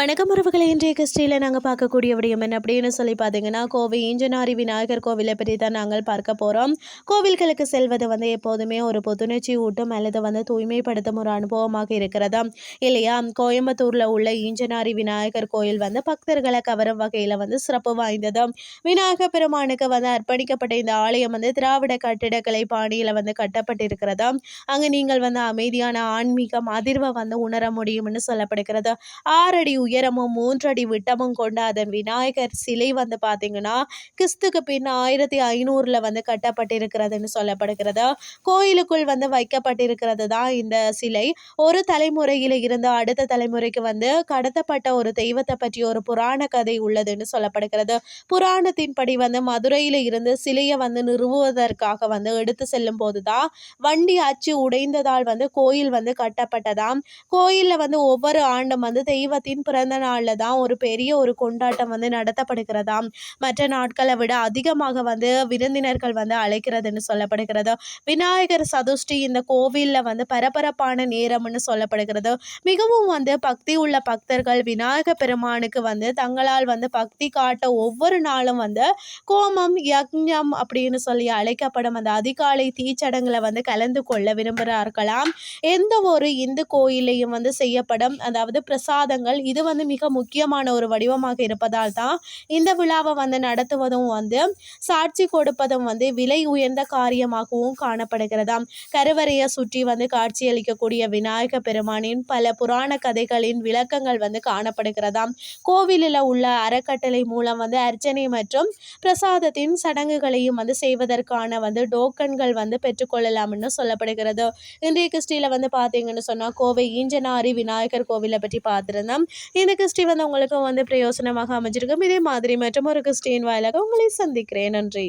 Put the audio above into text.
இன்றைய கிறிஸ்டியில் நாங்கள் பார்க்கக்கூடிய விடயம் என்ன அப்படின்னு சொல்லி பார்த்தீங்கன்னா கோவை ஈஞ்சனாரி விநாயகர் கோவிலை பற்றி தான் நாங்கள் பார்க்க போகிறோம் கோவில்களுக்கு செல்வது வந்து எப்போதுமே ஒரு புத்துணர்ச்சி ஊட்டும் அல்லது வந்து தூய்மைப்படுத்தும் ஒரு அனுபவமாக இருக்கிறதா? இல்லையா? கோயம்புத்தூரில் உள்ள ஈஞ்சனாரி விநாயகர் கோயில் வந்து பக்தர்களை கவரும் வகையில் வந்து சிறப்பு வாய்ந்தது. விநாயகர் பெருமானுக்கு வந்து அர்ப்பணிக்கப்பட்ட இந்த ஆலயம் வந்து திராவிட கட்டிடக்கலை பாணியில் வந்து கட்டப்பட்டிருக்கிறதா? அங்கே நீங்கள் வந்து அமைதியான ஆன்மீகம் அதிர்வை வந்து உணர முடியும்னு சொல்லப்படுகிறது. ஆறடி உயரமும் மூன்றடி விட்டமும் கொண்ட அதன் விநாயகர் சிலை வந்து பார்த்தீங்கன்னா கிறிஸ்துக்கு பின் ஆயிரத்தி ஐநூறில் வந்து கட்டப்பட்டிருக்கிறதுன்னு சொல்லப்படுகிறது. கோயிலுக்குள் வந்து வைக்கப்பட்டிருக்கிறது தான் இந்த சிலை. ஒரு தலைமுறையில் இருந்து அடுத்த தலைமுறைக்கு வந்து கடத்தப்பட்ட ஒரு தெய்வத்தை பற்றி ஒரு புராண கதை உள்ளதுன்னு சொல்லப்படுகிறது. புராணத்தின்படி வந்து மதுரையில் இருந்து சிலையை வந்து நிறுவுவதற்காக வந்து எடுத்து செல்லும் போது தான் வண்டி அச்சு உடைந்ததால் வந்து கோயில் வந்து கட்டப்பட்டதாம். கோயிலில் வந்து ஒவ்வொரு ஆண்டும் வந்து தெய்வத்தின் பிறந்த நாளில் தான் ஒரு பெரிய ஒரு கொண்டாட்டம் வந்து நடத்தப்படுகிறதாம் மற்ற நாட்களை விட அதிகமாக வந்து விருந்தினர்கள் வந்து அழைக்கிறதுன்னு சொல்லப்படுகிறது? விநாயகர் சதுஷ்டி இந்த கோவிலில் வந்து பரபரப்பான நேரம்னு சொல்லப்படுகிறது? மிகவும் வந்து பக்தி உள்ள பக்தர்கள் விநாயக பெருமானுக்கு வந்து தங்களால் வந்து பக்தி காட்ட ஒவ்வொரு நாளும் வந்து கோமம் யக்ஞம் அப்படின்னு சொல்லி அழைக்கப்படும் அந்த அதிகாலை தீச்சடங்களை வந்து கலந்து கொள்ள விரும்புகிறார்களாம் எந்த ஒரு இந்து கோயிலையும் வந்து செய்யப்படும் அதாவது பிரசாதங்கள் இது வந்து மிக முக்கியமான ஒரு வடிவமாக இருப்பதால் தான் இந்த விழாவை வந்து நடத்துவதும் வந்து சாட்சி கொடுப்பதும் வந்து விலை உயர்ந்த காரியமாகவும் காணப்படுகிறதாம் கருவறையை சுற்றி வந்து காட்சியளிக்கக்கூடிய விநாயக பெருமானின் பல புராண கதைகளின் விளக்கங்கள் வந்து காணப்படுகிறதாம் கோவிலில் உள்ள அறக்கட்டளை மூலம் வந்து அர்ச்சனை மற்றும் பிரசாதத்தின் சடங்குகளையும் வந்து செய்வதற்கான வந்து டோக்கன்கள் வந்து பெற்றுக்கொள்ளலாம்னு சொல்லப்படுகிறது. இன்றைய கிறிஸ்டியில் வந்து பார்த்தீங்கன்னு சொன்னால் கோவை ஈஞ்சனாரி விநாயகர் கோவிலை பற்றி பார்த்துருந்தோம். இந்த கிறிஸ்டி வந்து உங்களுக்கு வந்து பிரயோசனமாக அமைஞ்சிருக்கும். இதே மாதிரி மற்றும் ஒரு கிறிஸ்டின் வாயிலாக உங்களை சந்திக்கிறேன். நன்றி.